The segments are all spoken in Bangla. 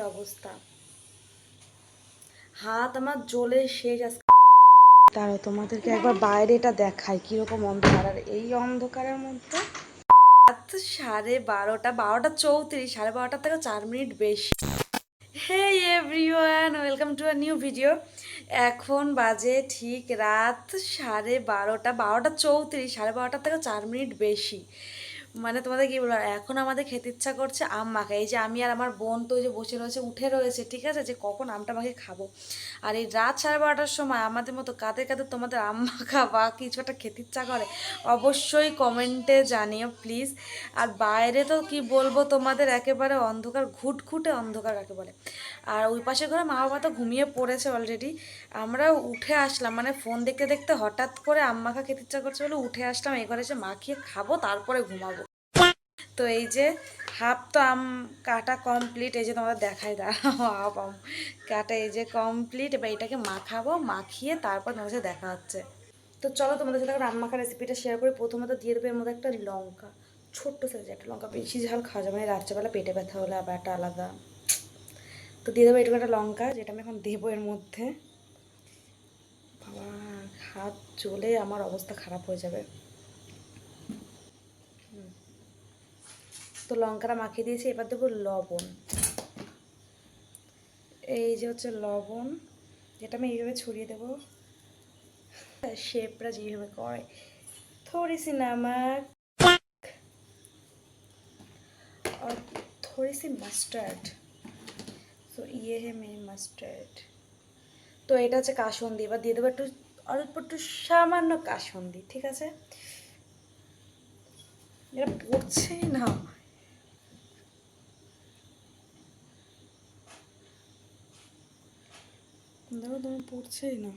হাতের অবস্থা। হাত আমার জ্বলে শেষ আজকে তারও তোমাদেরকে একবার বাইরেটা দেখাই কীরকম অন্ধকার। আর এই অন্ধকারের মধ্যে রাত সাড়ে বারোটা বারোটা চৌত্রিশ সাড়ে বারোটা থেকে চার মিনিট বেশি। Hey everyone welcome to a new video এখন বাজে ঠিক রাত সাড়ে বারোটা বারোটা চৌত্রিশ সাড়ে বারোটা থেকে চার মিনিট বেশি। মানে তোমাদের কি বলব এখন আমাদের খেতে ইচ্ছা করছে আম মাখা। এই যে আমি আর আমার বোন তো যে বসে রয়েছে, উঠে রয়েছে, ঠিক আছে? যে কখন আমটা মাখে খাব। আর এই রাত সাড়ে বারোটার সময় আমাদের মতো কাদের কাদের তোমাদের আম মাখা বা কিছু একটা খেতে ইচ্ছা করে, অবশ্যই কমেন্টে জানিও প্লিজ। আর বাইরে তো কি বলব, তোমাদের একেবারে অন্ধকার, ঘুটঘুটে অন্ধকার কাকে বলে আর ওই পাশে ঘরে মা বাবা তো ঘুমিয়ে পড়েছে অলরেডি আমরা উঠে আসলাম মানে ফোন দেখতে দেখতে হঠাৎ করে আম মাখা খেতে ইচ্ছা করছে বলে উঠে আসলাম এই ঘরে এসে মাখিয়ে খাব, তারপরে ঘুমাবো। তো এই যে হাফ তো আম কাটা কমপ্লিট এই যে তোমাদের দেখাই দাঁড়াও হাফ আম কাটা, এই যে কমপ্লিট এবার এটাকে মাখাবো, মাখিয়ে তারপর তোমাদের সাথে দেখা হচ্ছে। তো চলো তোমাদের সাথে আম মাখা রেসিপিটা শেয়ার করি। প্রথমত দিয়ে দেবো এর মধ্যে একটা লঙ্কা, ছোট্ট সাইজের একটা লঙ্কা, বেশি ঝাল খাওয়া যাবে না। রাত্রেবেলা পেটে ব্যথা হলে আবার একটা আলাদা। তো দিয়ে দেবো এটুকু একটা লঙ্কা, যেটা আমি এখন দেবো এর মধ্যে। বাবা, হাত চলে আমার অবস্থা খারাপ হয়ে যাবে। তো লঙ্কাটা মাখিয়ে দিয়েছি, এবার দেবো লবণ। এই যে হচ্ছে লবণ, যেটা আমি এইভাবে ছড়িয়ে দেবো। শেপরা যেভাবে করে। থরি সি নামাক और थोड़ी মাস্টার্ড। তো ইয়ে হে মে मेरी তো এটা হচ্ছে কাসন্দি। এবার দিয়ে দেবো একটু, অল্প একটু সামান্য কাসন্দি, ঠিক আছে? এটা পড়ছেই না। দেখো তুমি পড়ছেই না।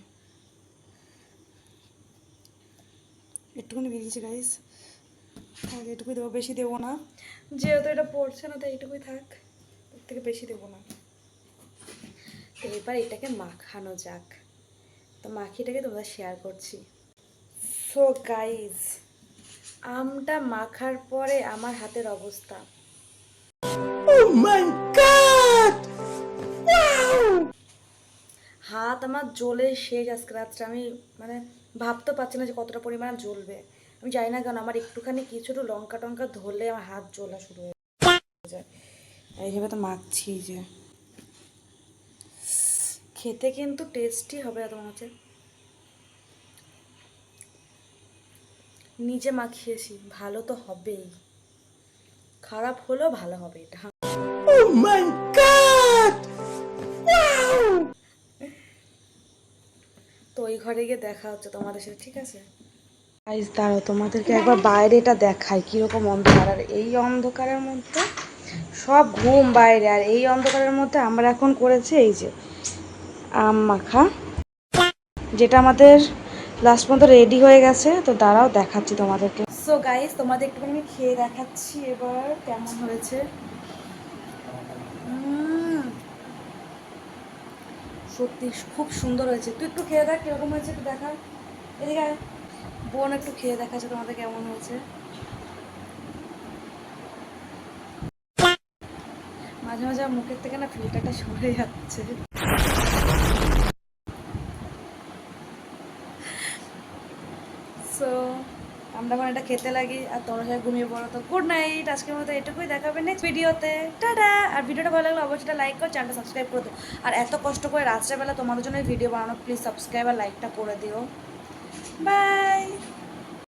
একটুখানি বেরিয়েছে গাইস থাক এটুকুই দেবো, বেশি দেবো না। যেহেতু এটা পড়ছে না, তাই এটুকুই থাক। এর থেকে বেশি দেবো না। তো এবার এটাকে মাখানো যাক। তো মাখিটাকে তোমরা শেয়ার করছি। সো গাইজ আমটা মাখার পরে আমার হাতের অবস্থা। হাত আমার জ্বলে শেষ আজকে রাত্রে। আমি মানে ভাবতে পারছি না যে কতটা পরিমাণে জ্বলবে। আমি জানি না কেন, আমার একটুখানি কিছু লঙ্কা টঙ্কা ধরলে আমার হাত জ্বলা শুরু হয়ে যায়। এইভাবে তো মাখছি যে। খেতে কিন্তু টেস্টি হবে তোমার হচ্ছে। নিজে মাখিয়েছি, ভালো তো হবেই। খারাপ হলেও ভালো হবে এটা। ওই ঘরে গিয়ে দেখা হচ্ছে তোমাদের সাথে ঠিক আছে? গাইজ দাঁড়াও তোমাদেরকে একবার বাইরেটা দেখাই কীরকম অন্ধকার। আর এই অন্ধকারের মধ্যে সব ঘুম বাইরে আর এই অন্ধকারের মধ্যে আমরা এখন করেছি এই যে আম মাখা যেটা আমাদের লাস্ট পর্যন্ত রেডি হয়ে গেছে। তো দাঁড়াও দেখাচ্ছি তোমাদেরকে। সো গাইস তোমাদের একটুখানি আমি খেয়ে দেখাচ্ছি এবার কেমন হয়েছে। সত্যি খুব সুন্দর হয়েছে। তুই একটু খেয়ে দেখ কীরকম হয়েছে, একটু দেখা। এদিকে বোন একটু খেয়ে দেখাচ্ছে তোমাদের কেমন হয়েছে। মাঝে মাঝে মুখের থেকে না ফিল্টারটা সরে যাচ্ছে। সো আমরা এখন এটা খেতে লাগি আর তোমরা সবাই ঘুমিয়ে পড়ো। তো গুড নাইট আজকের মতো এটুকুই দেখাবে নেক্সট ভিডিওতে টাটা! আর ভিডিওটা ভালো লাগলে অবশ্যই লাইক করো চ্যানেলটা সাবস্ক্রাইব করে দিও। আর এত কষ্ট করে রাত্রেবেলা তোমাদের জন্য ভিডিও বানানো প্লিজ সাবস্ক্রাইব আর লাইকটা করে দিও। বাই